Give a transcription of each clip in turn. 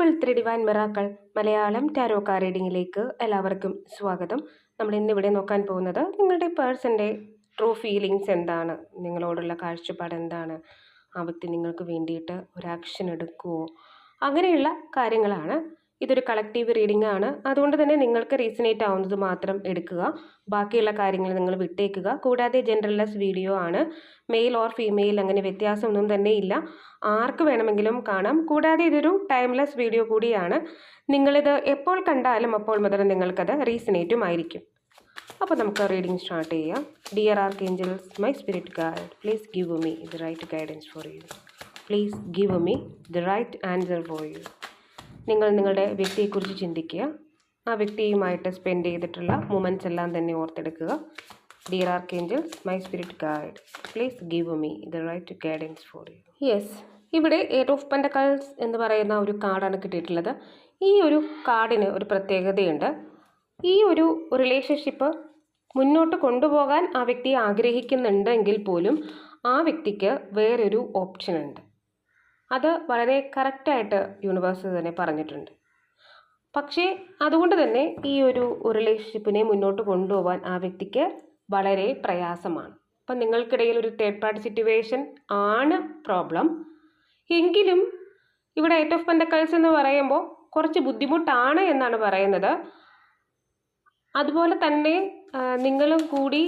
Triple three divine miracle Malayalam tarot card റീഡിങ്ങിലേക്ക് എല്ലാവർക്കും സ്വാഗതം. നമ്മൾ ഇന്നിവിടെ നോക്കാൻ പോകുന്നത് നിങ്ങളുടെ പേഴ്സന്റെ ട്രൂ ഫീലിങ്സ് എന്താണ്? നിങ്ങളോടുള്ള കാഴ്ചപ്പാട് എന്താണ്? ആ വ്യക്തി നിങ്ങൾക്ക് വേണ്ടിയിട്ട് ഒരു ആക്ഷൻ എടുക്കുമോ അങ്ങനെയുള്ള കാര്യങ്ങളാണ്. ഇതൊരു കളക്റ്റീവ് റീഡിംഗ് ആണ്. അതുകൊണ്ട് തന്നെ നിങ്ങൾക്ക് റീസണേറ്റ് ആവുന്നത് മാത്രം എടുക്കുക. ബാക്കിയുള്ള കാര്യങ്ങൾ നിങ്ങൾ വിട്ടേക്കുക. കൂടാതെ ജെൻഡർലെസ് വീഡിയോ ആണ്. മെയിൽ ഓർ ഫീമെയിൽ അങ്ങനെ വ്യത്യാസമൊന്നും തന്നെ ഇല്ല. ആർക്ക് വേണമെങ്കിലും കാണാം. കൂടാതെ ഇതൊരു ടൈംലെസ് വീഡിയോ കൂടിയാണ്. നിങ്ങളിത് എപ്പോൾ കണ്ടാലും അപ്പോൾ മുതൽ നിങ്ങൾക്കത് റീസണേറ്റും ആയിരിക്കും. അപ്പോൾ നമുക്ക് റീഡിംഗ് സ്റ്റാർട്ട് ചെയ്യാം. Dear arch angels my spirit guide please give me the right guidance for you please give me the right answer for you നിങ്ങൾ നിങ്ങളുടെ വ്യക്തിയെക്കുറിച്ച് ചിന്തിക്കുക. ആ വ്യക്തിയുമായിട്ട് സ്പെൻഡ് ചെയ്തിട്ടുള്ള മൂമെന്റ്സ് എല്ലാം തന്നെ ഓർത്തെടുക്കുക. Dear arch angels my spirit guide please give me the right to guidance for you yes ഇവിടെ eight of pentacles എന്ന് പറയുന്ന ഒരു കാർഡാണ് കിട്ടിയിട്ടുള്ളത്. ഈ ഒരു കാർഡിന് ഒരു പ്രത്യേകതയുണ്ട്. ഈ ഒരു റിലേഷൻഷിപ്പ് മുന്നോട്ട് കൊണ്ടുപോകാൻ ആ വ്യക്തി ആഗ്രഹിക്കുന്നുണ്ടെങ്കിൽ പോലും ആ വ്യക്തിക്ക് വേറൊരു ഓപ്ഷൻ ഉണ്ട്. അത് വളരെ കറക്റ്റായിട്ട് യൂണിവേഴ്സ് തന്നെ പറഞ്ഞിട്ടുണ്ട്. പക്ഷേ അതുകൊണ്ട് തന്നെ ഈ ഒരു റിലേഷൻഷിപ്പിനെ മുന്നോട്ട് കൊണ്ടുപോകാൻ ആ വ്യക്തിക്ക് വളരെ പ്രയാസമാണ്. അപ്പം നിങ്ങൾക്കിടയിൽ ഒരു തേർഡ് പാർട്ടി സിറ്റുവേഷൻ ആണ് പ്രോബ്ലം എങ്കിലും ഇവിടെ എയ്റ്റ് ഓഫ് പെൻഡക്കൾസ് എന്ന് പറയുമ്പോൾ കുറച്ച് ബുദ്ധിമുട്ടാണ് എന്നാണ് പറയുന്നത്. അതുപോലെ തന്നെ നിങ്ങളും കൂടി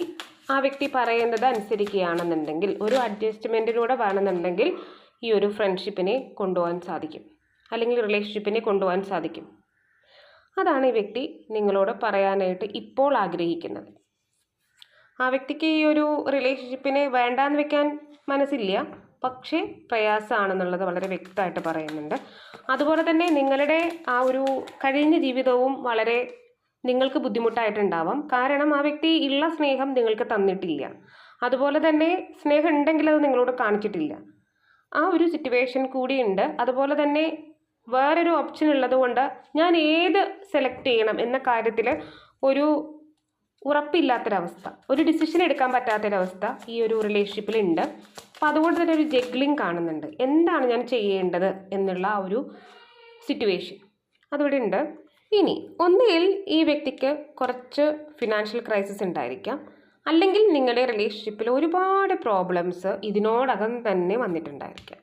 ആ വ്യക്തി പറയുന്നത് അനുസരിക്കുകയാണെന്നുണ്ടെങ്കിൽ ഒരു അഡ്ജസ്റ്റ്മെന്റിലൂടെ വേണമെന്നുണ്ടെങ്കിൽ ഈ ഒരു ഫ്രണ്ട്ഷിപ്പിനെ കൊണ്ടുപോകാൻ സാധിക്കും. അല്ലെങ്കിൽ റിലേഷൻഷിപ്പിനെ കൊണ്ടുപോകാൻ സാധിക്കും. അതാണ് ഈ വ്യക്തി നിങ്ങളോട് പറയാനായിട്ട് ഇപ്പോൾ ആഗ്രഹിക്കുന്നത്. ആ വ്യക്തിക്ക് ഈ ഒരു റിലേഷൻഷിപ്പിനെ വേണ്ടാന്ന് വെക്കാൻ മനസ്സില്ല. പക്ഷേ പ്രയാസമാണെന്നുള്ളത് വളരെ വ്യക്തമായിട്ട് പറയുന്നുണ്ട്. അതുപോലെ തന്നെ നിങ്ങളുടെ ആ ഒരു കഴിഞ്ഞ ജീവിതവും വളരെ നിങ്ങൾക്ക് ബുദ്ധിമുട്ടായിട്ടുണ്ടാവാം. കാരണം ആ വ്യക്തി ഉള്ള സ്നേഹം നിങ്ങൾക്ക് തന്നിട്ടില്ല. അതുപോലെ തന്നെ സ്നേഹം ഉണ്ടെങ്കിൽ അത് നിങ്ങളോട് കാണിച്ചിട്ടില്ല. ആ ഒരു സിറ്റുവേഷൻ കൂടിയുണ്ട്. അതുപോലെ തന്നെ വേറൊരു ഓപ്ഷൻ ഉള്ളതുകൊണ്ട് ഞാൻ ഏത് സെലക്ട് ചെയ്യണം എന്ന കാര്യത്തിൽ ഒരു ഉറപ്പില്ലാത്തൊരവസ്ഥ ഒരു ഡിസിഷൻ എടുക്കാൻ പറ്റാത്തൊരവസ്ഥ ഈ ഒരു റിലേഷൻഷിപ്പിൽ ഉണ്ട്. അപ്പോൾ അതുകൊണ്ട് തന്നെ ഒരു ജഗ്ലിംഗ് കാണുന്നുണ്ട്. എന്താണ് ഞാൻ ചെയ്യേണ്ടത് എന്നുള്ള ആ ഒരു സിറ്റുവേഷൻ അതിവിടെ ഉണ്ട്. ഇനി ഒന്നുകിൽ ഈ വ്യക്തിക്ക് കുറച്ച് ഫിനാൻഷ്യൽ ക്രൈസിസ് ഉണ്ടായിരിക്കാം. അല്ലെങ്കിൽ നിങ്ങളുടെ റിലേഷൻഷിപ്പിൽ ഒരുപാട് പ്രോബ്ലംസ് ഇതിനോടകം തന്നെ വന്നിട്ടുണ്ടായിരിക്കാം.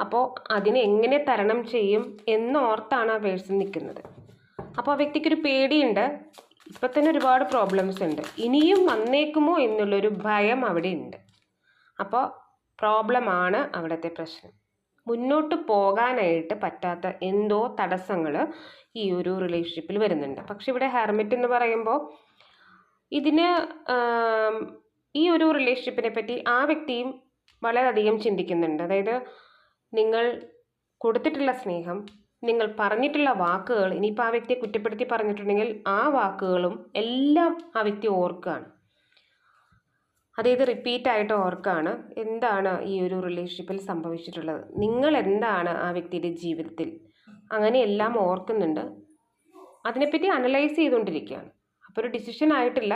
അപ്പോൾ അതിനെ എങ്ങനെ തരണം ചെയ്യും എന്നോർത്താണ് ആ പേഴ്സൺ നിൽക്കുന്നത്. അപ്പോൾ ആ വ്യക്തിക്കൊരു പേടിയുണ്ട്. ഇപ്പം തന്നെ ഒരുപാട് പ്രോബ്ലംസ് ഉണ്ട്. ഇനിയും വന്നേക്കുമോ എന്നുള്ളൊരു ഭയം അവിടെ ഉണ്ട് അപ്പോൾ പ്രോബ്ലമാണ് അവിടുത്തെ പ്രശ്നം. മുന്നോട്ട് പോകാനായിട്ട് പറ്റാത്ത എന്തോ തടസ്സങ്ങൾ ഈ ഒരു റിലേഷൻഷിപ്പിൽ വരുന്നുണ്ട്. പക്ഷെ ഇവിടെ ഹെർമിറ്റ് എന്ന് പറയുമ്പോൾ ഇതിന് ഈ ഒരു റിലേഷൻഷിപ്പിനെ പറ്റി ആ വ്യക്തിയും വളരെയധികം ചിന്തിക്കുന്നുണ്ട്. അതായത് നിങ്ങൾ കൊടുത്തിട്ടുള്ള സ്നേഹം നിങ്ങൾ പറഞ്ഞിട്ടുള്ള വാക്കുകൾ ഇനിയിപ്പോൾ ആ വ്യക്തിയെ കുറ്റപ്പെടുത്തി പറഞ്ഞിട്ടുണ്ടെങ്കിൽ ആ വാക്കുകളും എല്ലാം ആ വ്യക്തി ഓർക്കുകയാണ്. അതായത് റിപ്പീറ്റ് ആയിട്ട് ഓർക്കുകയാണ്. എന്താണ് ഈ ഒരു റിലേഷൻഷിപ്പിൽ സംഭവിച്ചിട്ടുള്ളത്? നിങ്ങൾ എന്താണ് ആ വ്യക്തിയുടെ ജീവിതത്തിൽ? അങ്ങനെ എല്ലാം ഓർക്കുന്നുണ്ട്. അതിനെപ്പറ്റി അനലൈസ് ചെയ്തുകൊണ്ടിരിക്കുകയാണ്. അപ്പോൾ ഒരു ഡിസിഷൻ ആയിട്ടില്ല.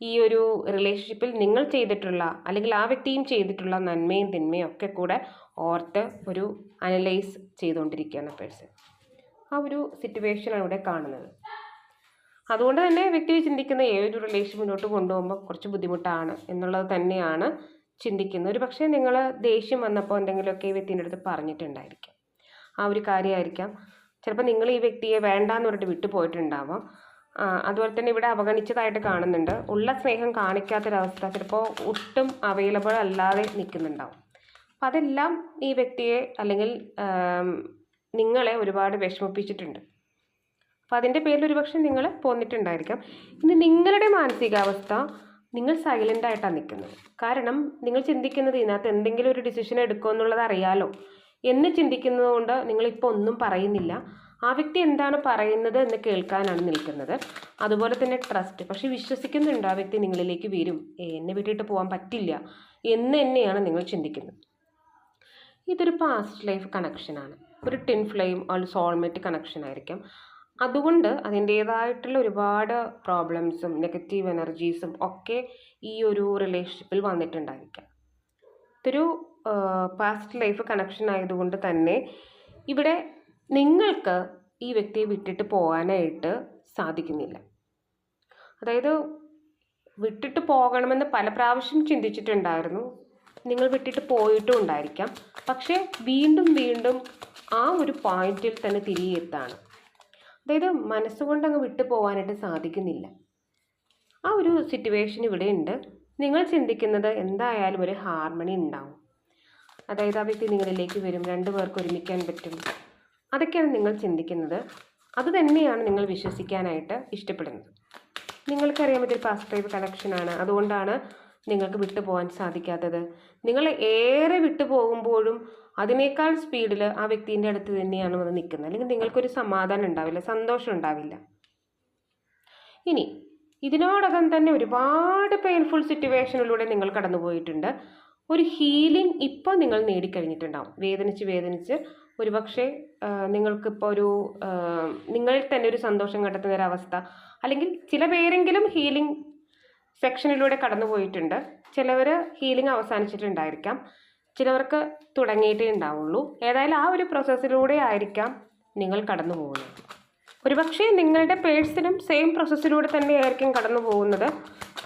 ഈ ഒരു റിലേഷൻഷിപ്പിൽ നിങ്ങൾ ചെയ്തിട്ടുള്ള അല്ലെങ്കിൽ ആ വ്യക്തിയും ചെയ്തിട്ടുള്ള നന്മയും തിന്മയും ഒക്കെ കൂടെ ഓർത്ത് ഒരു അനലൈസ് ചെയ്തുകൊണ്ടിരിക്കുകയാണ് പേഴ്സൺ ആ ഒരു സിറ്റുവേഷനാണ് ഇവിടെ കാണുന്നത്. അതുകൊണ്ട് തന്നെ വ്യക്തി ചിന്തിക്കുന്ന ഏതൊരു റിലേഷൻ മുന്നോട്ട് കൊണ്ടുപോകുമ്പോൾ കുറച്ച് ബുദ്ധിമുട്ടാണ് എന്നുള്ളത് തന്നെയാണ് ചിന്തിക്കുന്നത്. ഒരു പക്ഷേ നിങ്ങൾ ദേഷ്യം വന്നപ്പോൾ എന്തെങ്കിലുമൊക്കെ ഈ വ്യക്തിന്റെ അടുത്ത് പറഞ്ഞിട്ടുണ്ടായിരിക്കാം. ആ ഒരു കാര്യമായിരിക്കാം. ചിലപ്പോൾ നിങ്ങൾ ഈ വ്യക്തിയെ വേണ്ടാന്ന് പറഞ്ഞിട്ട് വിട്ടു പോയിട്ടുണ്ടാവാം ആ, അതുപോലെ തന്നെ ഇവിടെ അവഗണിച്ചതായിട്ട് കാണുന്നുണ്ട്. ഉള്ള സ്നേഹം കാണിക്കാത്തൊരവസ്ഥ ചിലപ്പോൾ ഒട്ടും അവൈലബിൾ അല്ലാതെ നിൽക്കുന്നുണ്ടാവും. അപ്പം അതെല്ലാം ഈ വ്യക്തിയെ അല്ലെങ്കിൽ നിങ്ങളെ ഒരുപാട് വിഷമിപ്പിച്ചിട്ടുണ്ട്. അപ്പോൾ അതിന്റെ പേരിൽ ഒരുപക്ഷെ നിങ്ങൾ പോന്നിട്ടുണ്ടായിരിക്കാം. ഇനി നിങ്ങളുടെ മാനസികാവസ്ഥ നിങ്ങൾ സൈലന്റായിട്ടാണ് നിൽക്കുന്നത്. കാരണം നിങ്ങൾ ചിന്തിക്കുന്നത് ഇതിനകത്ത് എന്തെങ്കിലും ഒരു ഡിസിഷൻ എടുക്കുമെന്നുള്ളത് അറിയാലോ. എന്ന് ചിന്തിക്കുന്നതുകൊണ്ട് നിങ്ങളിപ്പോൾ ഒന്നും പറയുന്നില്ല. വ്യക്തി എന്താണ് പറയുന്നത് എന്ന് കേൾക്കാനാണ് നിൽക്കുന്നത്. അതുപോലെ തന്നെ ട്രസ്റ്റ് പക്ഷേ വിശ്വസിക്കുന്നുണ്ട് ആ വ്യക്തി നിങ്ങളിലേക്ക് വരും. എന്നെ വിട്ടിട്ട് പോകാൻ പറ്റില്ല എന്ന് തന്നെയാണ് നിങ്ങൾ ചിന്തിക്കുന്നത്. ഇതൊരു പാസ്റ്റ് ലൈഫ് കണക്ഷനാണ് ഒരു ടിൻ ഫ്ലെയിം ഒരു സോൾമേറ്റ് കണക്ഷൻ ആയിരിക്കും. അതുകൊണ്ട് അതിന്റേതായിട്ടുള്ള ഒരുപാട് പ്രോബ്ലംസും നെഗറ്റീവ് എനർജീസും ഒക്കെ ഈ ഒരു റിലേഷൻഷിപ്പിൽ വന്നിട്ടുണ്ടായിരിക്കാം. ഇതൊരു പാസ്റ്റ് ലൈഫ് കണക്ഷൻ ആയതുകൊണ്ട് തന്നെ ഇവിടെ നിങ്ങൾക്ക് ഈ വ്യക്തിയെ വിട്ടിട്ട് പോകാനായിട്ട് സാധിക്കുന്നില്ല. അതായത് വിട്ടിട്ട് പോകണമെന്ന് പല പ്രാവശ്യം ചിന്തിച്ചിട്ടുണ്ടായിരുന്നു. നിങ്ങൾ വിട്ടിട്ട് പോയിട്ടും ഉണ്ടായിരിക്കാം. പക്ഷേ വീണ്ടും വീണ്ടും ആ ഒരു പോയിന്റിൽ തന്നെ തിരികെ എത്താണ്. അതായത് മനസ്സുകൊണ്ട് അങ്ങ് വിട്ടു പോകാനായിട്ട് സാധിക്കുന്നില്ല. ആ ഒരു സിറ്റുവേഷൻ ഇവിടെ ഉണ്ട്. നിങ്ങൾ ചിന്തിക്കുന്നത് എന്തായാലും ഒരു ഹാർമണി ഉണ്ടാവും. അതായത് ആ വ്യക്തി നിങ്ങളിലേക്ക് വരും. രണ്ടു പേർക്ക് ഒരുമിക്കാൻ പറ്റും. അതൊക്കെയാണ് നിങ്ങൾ ചിന്തിക്കുന്നത്. അത് തന്നെയാണ് നിങ്ങൾ വിശ്വസിക്കാനായിട്ട് ഇഷ്ടപ്പെടുന്നത്. നിങ്ങൾക്കറിയാം ഇതൊരു പാസ്റ്റ് ഡ്രൈവ് കണക്ഷനാണ് അതുകൊണ്ടാണ് നിങ്ങൾക്ക് വിട്ടു പോകാൻ സാധിക്കാത്തത്. നിങ്ങൾ ഏറെ വിട്ടു പോകുമ്പോഴും അതിനേക്കാൾ സ്പീഡിൽ ആ വ്യക്തിന്റെ അടുത്ത് തന്നെയാണ് വന്ന് നിൽക്കുന്നത്. അല്ലെങ്കിൽ നിങ്ങൾക്കൊരു സമാധാനം ഉണ്ടാവില്ല സന്തോഷം ഉണ്ടാവില്ല. ഇനി ഇതിനോടകം തന്നെ ഒരുപാട് പെയിൻഫുൾ സിറ്റുവേഷനിലൂടെ നിങ്ങൾ കടന്നുപോയിട്ടുണ്ട്. ഒരു ഹീലിംഗ് ഇപ്പോൾ നിങ്ങൾ നേടിക്കഴിഞ്ഞിട്ടുണ്ടാവും. വേദനിച്ച് വേദനിച്ച് ഒരുപക്ഷെ നിങ്ങൾക്കിപ്പോൾ ഒരു നിങ്ങൾ തന്നെ ഒരു സന്തോഷം കണ്ടെത്തുന്ന ഒരു അവസ്ഥ. അല്ലെങ്കിൽ ചില പേരെങ്കിലും ഹീലിംഗ് സെക്ഷനിലൂടെ കടന്നു പോയിട്ടുണ്ട്. ചിലവർ ഹീലിംഗ് അവസാനിച്ചിട്ടുണ്ടായിരിക്കാം. ചിലവർക്ക് തുടങ്ങിയിട്ടേ ഉണ്ടാവുള്ളൂ. ഏതായാലും ആ ഒരു പ്രോസസ്സിലൂടെ ആയിരിക്കാം നിങ്ങൾ കടന്നു പോകുന്നത്. ഒരുപക്ഷെ നിങ്ങളുടെ പേഴ്സണും സെയിം പ്രോസസ്സിലൂടെ തന്നെയായിരിക്കും കടന്നു പോകുന്നത്.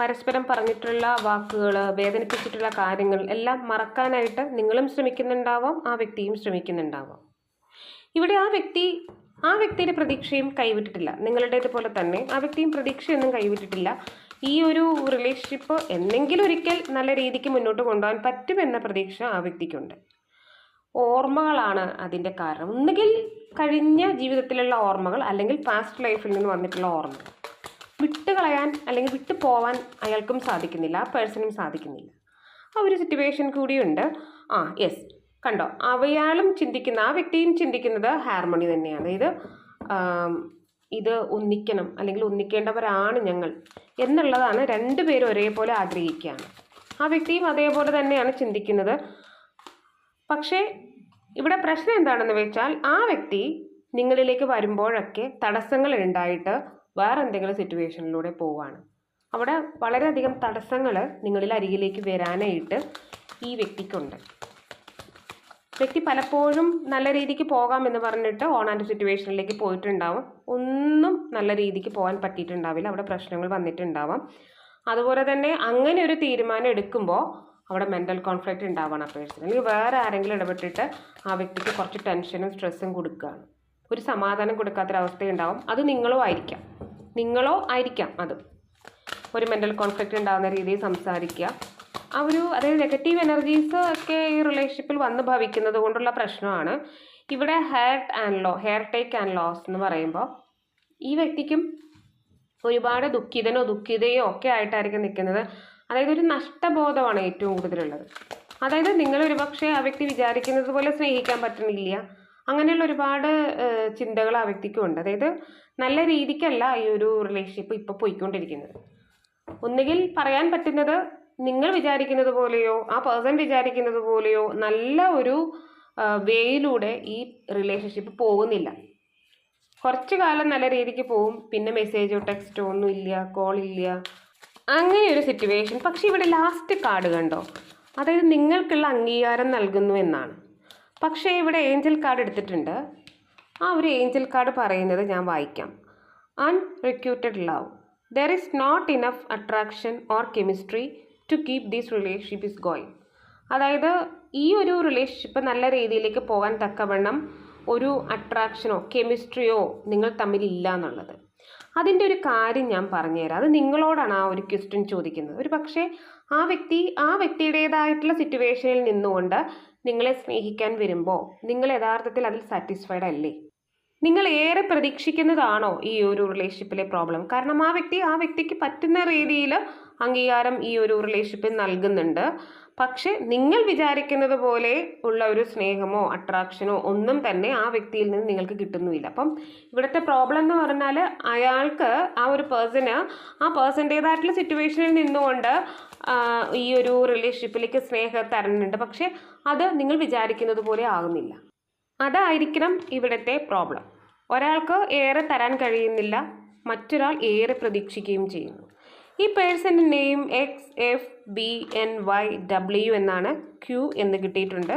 പരസ്പരം പറഞ്ഞിട്ടുള്ള വാക്കുകൾ വേദനിപ്പിച്ചിട്ടുള്ള കാര്യങ്ങൾ എല്ലാം മറക്കാനായിട്ട് നിങ്ങളും ശ്രമിക്കുന്നുണ്ടാവാം ആ വ്യക്തിയും ശ്രമിക്കുന്നുണ്ടാവാം. ഇവിടെ ആ വ്യക്തി ആ വ്യക്തിയുടെ പ്രതീക്ഷയും കൈവിട്ടിട്ടില്ല. നിങ്ങളുടേതുപോലെ തന്നെ ആ വ്യക്തിയും പ്രതീക്ഷയൊന്നും കൈവിട്ടിട്ടില്ല. ഈ ഒരു റിലേഷൻഷിപ്പ് എന്നെങ്കിലും ഒരിക്കൽ നല്ല രീതിക്ക് മുന്നോട്ട് കൊണ്ടുപോകാൻ പറ്റുമെന്ന പ്രതീക്ഷ ആ വ്യക്തിക്കുണ്ട്. ഓർമ്മകളാണ് അതിന്റെ കാരണം. ഒന്നുകിൽ കഴിഞ്ഞ ജീവിതത്തിലുള്ള ഓർമ്മകൾ അല്ലെങ്കിൽ പാസ്റ്റ് ലൈഫിൽ നിന്ന് വന്നിട്ടുള്ള ഓർമ്മകൾ. വിട്ടുകളയാൻ അല്ലെങ്കിൽ വിട്ടു പോവാൻ അയാൾക്കും സാധിക്കുന്നില്ല ആ പേഴ്സണും സാധിക്കുന്നില്ല. ആ ഒരു സിറ്റുവേഷൻ കൂടിയുണ്ട് ആ യെസ് കണ്ടോ? അവയാളും ചിന്തിക്കുന്ന ആ വ്യക്തിയും ചിന്തിക്കുന്നത് ഹാർമണി തന്നെയാണ്. അതായത് ഇത് ഒന്നിക്കണം അല്ലെങ്കിൽ ഒന്നിക്കേണ്ടവരാണ് ഞങ്ങൾ എന്നുള്ളതാണ് രണ്ടുപേരും ഒരേപോലെ ആഗ്രഹിക്കുകയാണ്. ആ വ്യക്തിയും അതേപോലെ തന്നെയാണ് ചിന്തിക്കുന്നത്. പക്ഷേ ഇവിടെ പ്രശ്നം എന്താണെന്ന് വെച്ചാൽ ആ വ്യക്തി നിങ്ങളിലേക്ക് വരുമ്പോഴൊക്കെ തടസ്സങ്ങൾ ഉണ്ടായിട്ട് വേറെ എന്തെങ്കിലും സിറ്റുവേഷനിലൂടെ പോവാണ്. അവിടെ വളരെയധികം തടസ്സങ്ങൾ നിങ്ങളിൽ അരികിലേക്ക് വരാനായിട്ട് ഈ വ്യക്തിക്കുണ്ട്. വ്യക്തി പലപ്പോഴും നല്ല രീതിക്ക് പോകാമെന്ന് പറഞ്ഞിട്ട് ഓൺ ആൻഡ് സിറ്റുവേഷനിലേക്ക് പോയിട്ടുണ്ടാവും. ഒന്നും നല്ല രീതിക്ക് പോകാൻ പറ്റിയിട്ടുണ്ടാവില്ല. അവിടെ പ്രശ്നങ്ങൾ വന്നിട്ടുണ്ടാവാം. അതുപോലെ തന്നെ അങ്ങനെ ഒരു തീരുമാനം എടുക്കുമ്പോൾ അവിടെ മെന്റൽ കോൺഫ്ലിക്റ്റ് ഉണ്ടാവണം ആ പേഴ്സൺ അല്ലെങ്കിൽ വേറെ ആരെങ്കിലും ഇടപെട്ടിട്ട് ആ വ്യക്തിക്ക് കുറച്ച് ടെൻഷനും സ്ട്രെസ്സും കൊടുക്കുകയാണ്. ഒരു സമാധാനം കൊടുക്കാത്തൊരവസ്ഥയുണ്ടാവും. അത് നിങ്ങളും ആയിരിക്കാം. നിങ്ങളോ ആയിരിക്കാം അത്. ഒരു മെന്റൽ കോൺഫ്ലിക്റ്റ് ഉണ്ടാകുന്ന രീതിയിൽ സംസാരിക്കുക. ആ ഒരു അതായത് നെഗറ്റീവ് എനർജീസ് ഒക്കെ ഈ റിലേഷൻഷിപ്പിൽ വന്ന് ഭവിക്കുന്നത് കൊണ്ടുള്ള പ്രശ്നമാണ്. ഇവിടെ hair and low hair take and loss എന്ന് പറയുമ്പോൾ ഈ വ്യക്തിക്കും ഒരുപാട് ദുഃഖിതനോ ദുഃഖിതയോ ഒക്കെ ആയിട്ടായിരിക്കും നിൽക്കുന്നത്. അതായത് ഒരു നഷ്ടബോധമാണ് ഏറ്റവും കൂടുതലുള്ളത്. അതായത് നിങ്ങൾ ഒരുപക്ഷെ ആ വ്യക്തി വിചാരിക്കുന്നത് പോലെ സ്നേഹിക്കാൻ പറ്റുന്നില്ല. അങ്ങനെയുള്ള ഒരുപാട് ചിന്തകൾ ആ വ്യക്തിക്കും ഉണ്ട് അതായത് നല്ല രീതിക്കല്ല ഈ ഒരു റിലേഷൻഷിപ്പ് ഇപ്പോൾ പോയിക്കൊണ്ടിരിക്കുന്നത്. ഒന്നുകിൽ പറയാൻ പറ്റുന്നത് നിങ്ങൾ വിചാരിക്കുന്നത് പോലെയോ ആ പേഴ്സൺ വിചാരിക്കുന്നത് പോലെയോ നല്ല ഒരു വേയിലൂടെ ഈ റിലേഷൻഷിപ്പ് പോകുന്നില്ല. കുറച്ചു കാലം നല്ല രീതിക്ക് പോവും പിന്നെ മെസ്സേജോ ടെക്സ്റ്റോ ഒന്നും ഇല്ല കോൾ ഇല്ല. അങ്ങനെ ഒരു സിറ്റുവേഷൻ പക്ഷേ ഇവിടെ ലാസ്റ്റ് കാർഡ് കണ്ടോ? അതായത് നിങ്ങൾക്കുള്ള അംഗീകാരം നൽകുന്നു എന്നാണ്. പക്ഷേ ഇവിടെ ഏഞ്ചൽ കാർഡ് എടുത്തിട്ടുണ്ട്. ആ ഒരു ഏഞ്ചൽ കാർഡ് പറയുന്നത് ഞാൻ വായിക്കാം. Unrequited love there is not enough attraction or chemistry to keep these relationship is going അതായത് ഈ ഒരു റിലേഷൻഷിപ്പ് നല്ല രീതിയിലേക്ക് പോകാൻ തക്കവണ്ണം ഒരു അട്രാക്ഷനോ കെമിസ്ട്രിയോ നിങ്ങൾ തമ്മിലില്ല എന്നുള്ളത്. അതിന്റെ ഒരു കാര്യം ഞാൻ പറഞ്ഞുതരാം. അത് നിങ്ങളോടാണ് ആ ഒരു ക്വസ്റ്റ്യൻ ചോദിക്കുന്നത്. ഒരു പക്ഷേ ആ വ്യക്തി ആ വ്യക്തിയുടേതായിട്ടുള്ള സിറ്റുവേഷനിൽ നിന്നുകൊണ്ട് നിങ്ങളെ സ്നേഹിക്കാൻ വരുമ്പോൾ നിങ്ങൾ യഥാർത്ഥത്തിൽ അതിൽ സാറ്റിസ്ഫൈഡ് അല്ലേ? നിങ്ങൾ ഏറെ പ്രതീക്ഷിക്കുന്നതാണോ ഈ ഒരു റിലേഷൻഷിപ്പിലെ പ്രോബ്ലം കാരണം ആ വ്യക്തി ആ വ്യക്തിക്ക് പറ്റുന്ന രീതിയിൽ അംഗീകാരം ഈ ഒരു റിലേഷൻഷിപ്പിൽ നൽകുന്നുണ്ട്. പക്ഷെ നിങ്ങൾ വിചാരിക്കുന്നത് പോലെ ഉള്ള ഒരു സ്നേഹമോ അട്രാക്ഷനോ ഒന്നും തന്നെ ആ വ്യക്തിയിൽ നിന്ന് നിങ്ങൾക്ക് കിട്ടുന്നുമില്ല. അപ്പം ഇവിടുത്തെ പ്രോബ്ലം എന്ന് പറഞ്ഞാൽ അയാൾക്ക് ആ ഒരു പേഴ്സന് ആ പേഴ്സന്റേതായിട്ടുള്ള സിറ്റുവേഷനിൽ നിന്നുകൊണ്ട് ഈ ഒരു റിലേഷൻഷിപ്പിലേക്ക് സ്നേഹം തരുന്നുണ്ട്. പക്ഷെ അത് നിങ്ങൾ വിചാരിക്കുന്നത് പോലെ ആകുന്നില്ല. അതായിരിക്കണം ഇവിടുത്തെ പ്രോബ്ലം ഒരാൾക്ക് ഏറെ തരാൻ കഴിയുന്നില്ല മറ്റൊരാൾ ഏറെ പ്രതീക്ഷിക്കുകയും ചെയ്യുന്നു. ഈ പേഴ്സന്റെ name X F B N Y W എന്നാണ് ക്യൂ എന്ന് കിട്ടിയിട്ടുണ്ട്.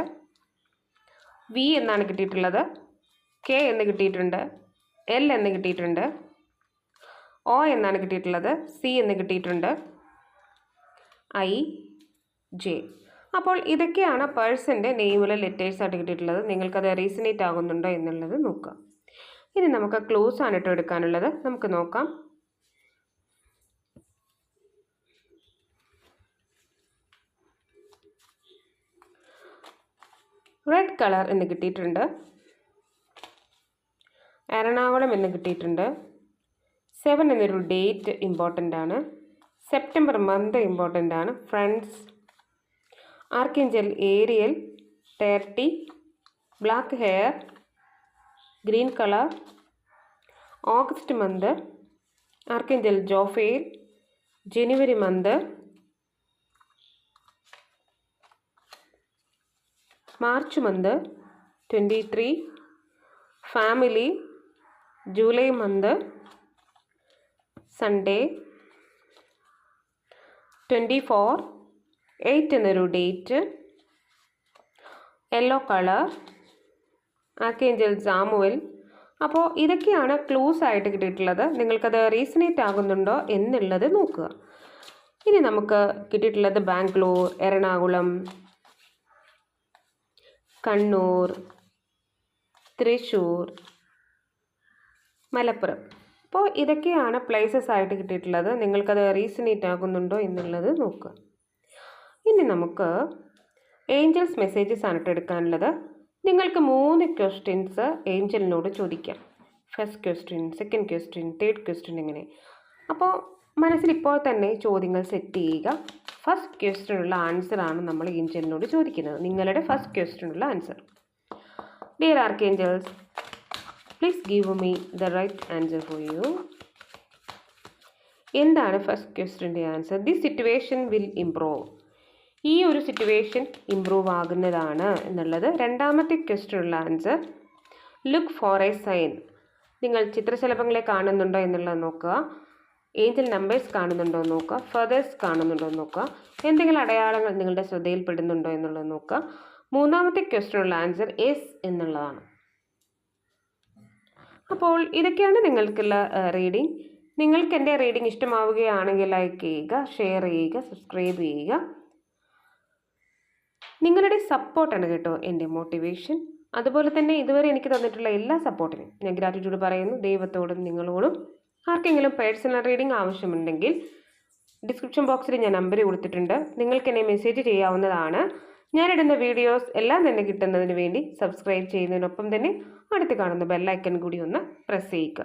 വി എന്നാണ് കിട്ടിയിട്ടുള്ളത്. കെ എന്ന് കിട്ടിയിട്ടുണ്ട്. എൽ എന്ന് കിട്ടിയിട്ടുണ്ട്. ഒ എന്നാണ് കിട്ടിയിട്ടുള്ളത്. സി എന്ന് കിട്ടിയിട്ടുണ്ട്. ഐ ജെ അപ്പോൾ ഇതൊക്കെയാണ് പേഴ്സന്റെ നെയിമിലെ ലെറ്റേഴ്സ് ആയിട്ട് കിട്ടിയിട്ടുള്ളത്. നിങ്ങൾക്കത് റീസണേറ്റ് ആകുന്നുണ്ടോ എന്നുള്ളത് നോക്കുക. ഇനി നമുക്ക് ക്ലോസ് ആണ് ഇട്ട് എടുക്കാനുള്ളത്. നമുക്ക് നോക്കാം. റെഡ് കളർ എന്ന് കിട്ടിയിട്ടുണ്ട്. എറണാകുളം എന്ന് കിട്ടിയിട്ടുണ്ട്. സെവൻ എന്നൊരു ഡേറ്റ് ഇമ്പോർട്ടന്റ് ആണ്. സെപ്റ്റംബർ മന്ത് ഇമ്പോർട്ടന്റ് ആണ്. Friends archangel Ariel thirty black hair green colour August month archangel Jophiel January month March month twenty three family July month Sunday twenty four eight എന്നൊരു date yellow colour archangel Samuel അപ്പോൾ ഇതൊക്കെയാണ് clues ആയിട്ട് കിട്ടിയിട്ടുള്ളത്. നിങ്ങൾക്കത് resonate ആകുന്നുണ്ടോ എന്നുള്ളത് നോക്കുക. ഇനി നമുക്ക് കിട്ടിയിട്ടുള്ളത് ബാംഗ്ലൂർ എറണാകുളം കണ്ണൂർ തൃശ്ശൂർ മലപ്പുറം. അപ്പോൾ ഇതൊക്കെയാണ് പ്ലേസസ് ആയിട്ട് കിട്ടിയിട്ടുള്ളത്. നിങ്ങൾക്കത് റീസണേറ്റ് ആകുന്നുണ്ടോ എന്നുള്ളത് നോക്കുക. ഇനി നമുക്ക് ഏഞ്ചൽസ് മെസ്സേജസ് ആണ് എടുക്കാനുള്ളത്. നിങ്ങൾക്ക് മൂന്ന് ക്വസ്റ്റ്യൻസ് ഏഞ്ചലിനോട് ചോദിക്കാം. First question second question third question ഇങ്ങനെ. അപ്പോൾ മനസ്സിൽ ഇപ്പോൾ തന്നെ ചോദ്യങ്ങൾ സെറ്റ് ചെയ്യുക. ഫസ്റ്റ് ക്വസ്റ്റ്യനുള്ള ആൻസറാണ് നമ്മൾ ഏഞ്ചലിനോട് ചോദിക്കുന്നത്. നിങ്ങളുടെ first ക്വസ്റ്റ്യനുള്ള answer dear arch angels please give me the right answer for you എന്താണ് first ക്വസ്റ്റ്യന്റെ answer the situation will improve ഈ ഒരു സിറ്റുവേഷൻ ഇമ്പ്രൂവ് ആകുന്നതാണ് എന്നുള്ളത് രണ്ടാമത്തെ ക്വസ്റ്റ്യനുള്ള answer look for a sign നിങ്ങൾ ചിത്രശലഭങ്ങളെ കാണുന്നുണ്ടോ എന്നുള്ളത് നോക്കുക. ഏഞ്ചൽ നമ്പേഴ്സ് കാണുന്നുണ്ടോ എന്ന് നോക്കുക. ഫെതേഴ്സ് കാണുന്നുണ്ടോ എന്ന് നോക്കുക. എന്തെങ്കിലും അടയാളങ്ങൾ നിങ്ങളുടെ ശ്രദ്ധയിൽപ്പെടുന്നുണ്ടോ എന്നുള്ളത് നോക്കുക. മൂന്നാമത്തെ ക്വസ്റ്റ്യനുള്ള ആൻസർ എസ് എന്നുള്ളതാണ്. അപ്പോൾ ഇതൊക്കെയാണ് നിങ്ങൾക്കുള്ള റീഡിംഗ് നിങ്ങൾക്ക് എന്റെ റീഡിംഗ് ഇഷ്ടമാവുകയാണെങ്കിൽ ലൈക്ക് ചെയ്യുക ഷെയർ ചെയ്യുക സബ്സ്ക്രൈബ് ചെയ്യുക. നിങ്ങളുടെ സപ്പോർട്ടാണ് കേട്ടോ എന്റെ മോട്ടിവേഷൻ. അതുപോലെ തന്നെ ഇതുവരെ എനിക്ക് തന്നിട്ടുള്ള എല്ലാ സപ്പോർട്ടിനും ഞാൻ ഗ്രാറ്റിറ്റ്യൂഡ് പറയുന്നു. ദൈവത്തോടും നിങ്ങളോടും ആർക്കെങ്കിലും പേഴ്സണൽ റീഡിംഗ് ആവശ്യമുണ്ടെങ്കിൽ ഡിസ്ക്രിപ്ഷൻ ബോക്സിൽ ഞാൻ നമ്പർ കൊടുത്തിട്ടുണ്ട്. നിങ്ങൾക്ക് എന്നെ മെസ്സേജ് ചെയ്യാവുന്നതാണ്. ഞാനിടുന്ന വീഡിയോസ് എല്ലാം തന്നെ കിട്ടുന്നതിന് വേണ്ടി സബ്സ്ക്രൈബ് ചെയ്യുന്നതിനൊപ്പം തന്നെ അടുത്ത് കാണുന്ന ബെല്ലൈക്കൺ കൂടി ഒന്ന് പ്രസ് ചെയ്യുക.